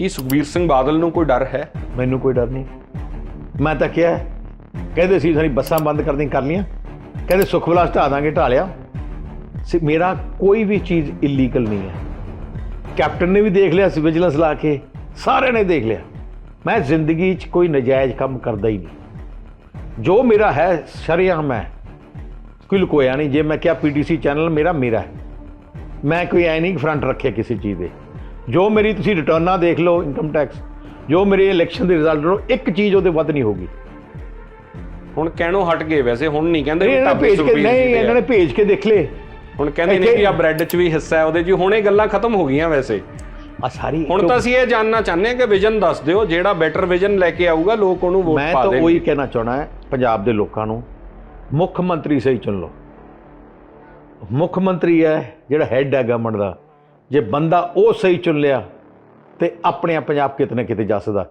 ਕੀ ਸੁਖਬੀਰ ਸਿੰਘ ਬਾਦਲ ਨੂੰ ਕੋਈ ਡਰ ਹੈ? ਮੈਨੂੰ ਕੋਈ ਡਰ ਨਹੀਂ। ਮੈਂ ਤਾਂ ਕਿਹਾ, ਕਹਿੰਦੇ ਸੀ ਸਾਡੀ ਬੱਸਾਂ ਬੰਦ ਕਰ ਦੀਆਂ ਕਰ ਲੀਆਂ ਕਹਿੰਦੇ ਸੁੱਖ ਵਿਲਾਸ ਢਾ ਦਾਂਗੇ ਢਾ ਲਿਆ। ਸੀ, ਮੇਰਾ ਕੋਈ ਵੀ ਚੀਜ਼ ਇਲੀਗਲ ਨਹੀਂ ਹੈ। ਕੈਪਟਨ ਨੇ ਵੀ ਦੇਖ ਲਿਆ ਸੀ ਵਿਜੀਲੈਂਸ ਲਾ ਕੇ, ਸਾਰਿਆਂ ਨੇ ਦੇਖ ਲਿਆ। ਮੈਂ ਜ਼ਿੰਦਗੀ 'ਚ ਕੋਈ ਨਜਾਇਜ਼ ਕੰਮ ਕਰਦਾ ਹੀ ਨਹੀਂ। ਜੋ ਮੇਰਾ ਹੈ, ਸ਼ਰੇਆਮ ਹੈ। ਕੋਈ ਲੁਕੋਇਆ ਨਹੀਂ। ਜੇ ਮੈਂ ਕਿਹਾ ਪੀਟੀਸੀ ਚੈਨਲ ਮੇਰਾ ਮੇਰਾ ਹੈ। ਮੈਂ ਕੋਈ ਐ ਨਹੀਂ ਫਰੰਟ ਰੱਖਿਆ ਕਿਸੇ ਚੀਜ਼ ਦੇ। ਜੋ ਮੇਰੀ ਤੁਸੀਂ ਰਿਟਰਨਾਂ ਦੇਖ ਲਓ ਇਨਕਮ ਟੈਕਸ ਜੋ ਮੇਰੇ ਇਲੈਕਸ਼ਨ ਦੇ ਰਿਜ਼ਲਟ ਲਓ ਇੱਕ ਚੀਜ਼ ਉਹਦੇ ਵੱਧ ਨਹੀਂ ਹੋਗੀ ਹੁਣ ਕਹਿਣੋਂ ਹਟ ਗਏ ਵੈਸੇ ਹੁਣ ਨਹੀਂ ਕਹਿੰਦੇ ਵੀ ਨੇ ਭੇਜ ਕੇ ਜੀ ਨਹੀਂ। ਇਹਨਾਂ ਨੇ ਭੇਜ ਕੇ ਦੇਖ ਲਏ ਹੁਣ ਕਹਿੰਦੇ ਨੇ ਕਿ ਆ ਬ੍ਰੈਡ 'ਚ ਵੀ ਹਿੱਸਾ ਹੈ ਉਹਦੇ 'ਚ ਹੁਣ ਇਹ ਗੱਲਾਂ ਖਤਮ ਹੋ ਗਈਆਂ ਵੈਸੇ। ਆ ਸਾਰੀ ਹੁਣ ਤਾਂ ਅਸੀਂ ਇਹ ਜਾਨਣਾ ਚਾਹੁੰਦੇ ਹਾਂ ਕਿ ਵਿਜ਼ਨ ਦੱਸ ਦਿਓ ਜਿਹੜਾ ਬੈਟਰ ਵਿਜ਼ਨ ਲੈ ਕੇ ਆਊਗਾ ਲੋਕ ਉਹਨੂੰ ਵੋਟ ਮੈਂ ਪਾ ਤਾਂ ਦੇਣਗੇ। ਉਹੀ ਕਹਿਣਾ ਚਾਹਣਾ ਹੈ ਪੰਜਾਬ ਦੇ ਲੋਕਾਂ ਨੂੰ ਮੁੱਖ ਮੰਤਰੀ ਸਹੀ ਚੁਣ ਲਓ। ਮੁੱਖ ਮੰਤਰੀ ਹੈ ਜਿਹੜਾ ਹੈੱਡ ਹੈ ਗਵਰਨਮੈਂਟ ਦਾ। ਜੇ ਬੰਦਾ ਉਹ ਸਹੀ ਚੁਣ ਲਿਆ ਤੇ ਆਪਣੇ ਪੰਜਾਬ ਕਿਤੇ ਨਾ ਕਿਤੇ ਜਾ ਸਕਦਾ।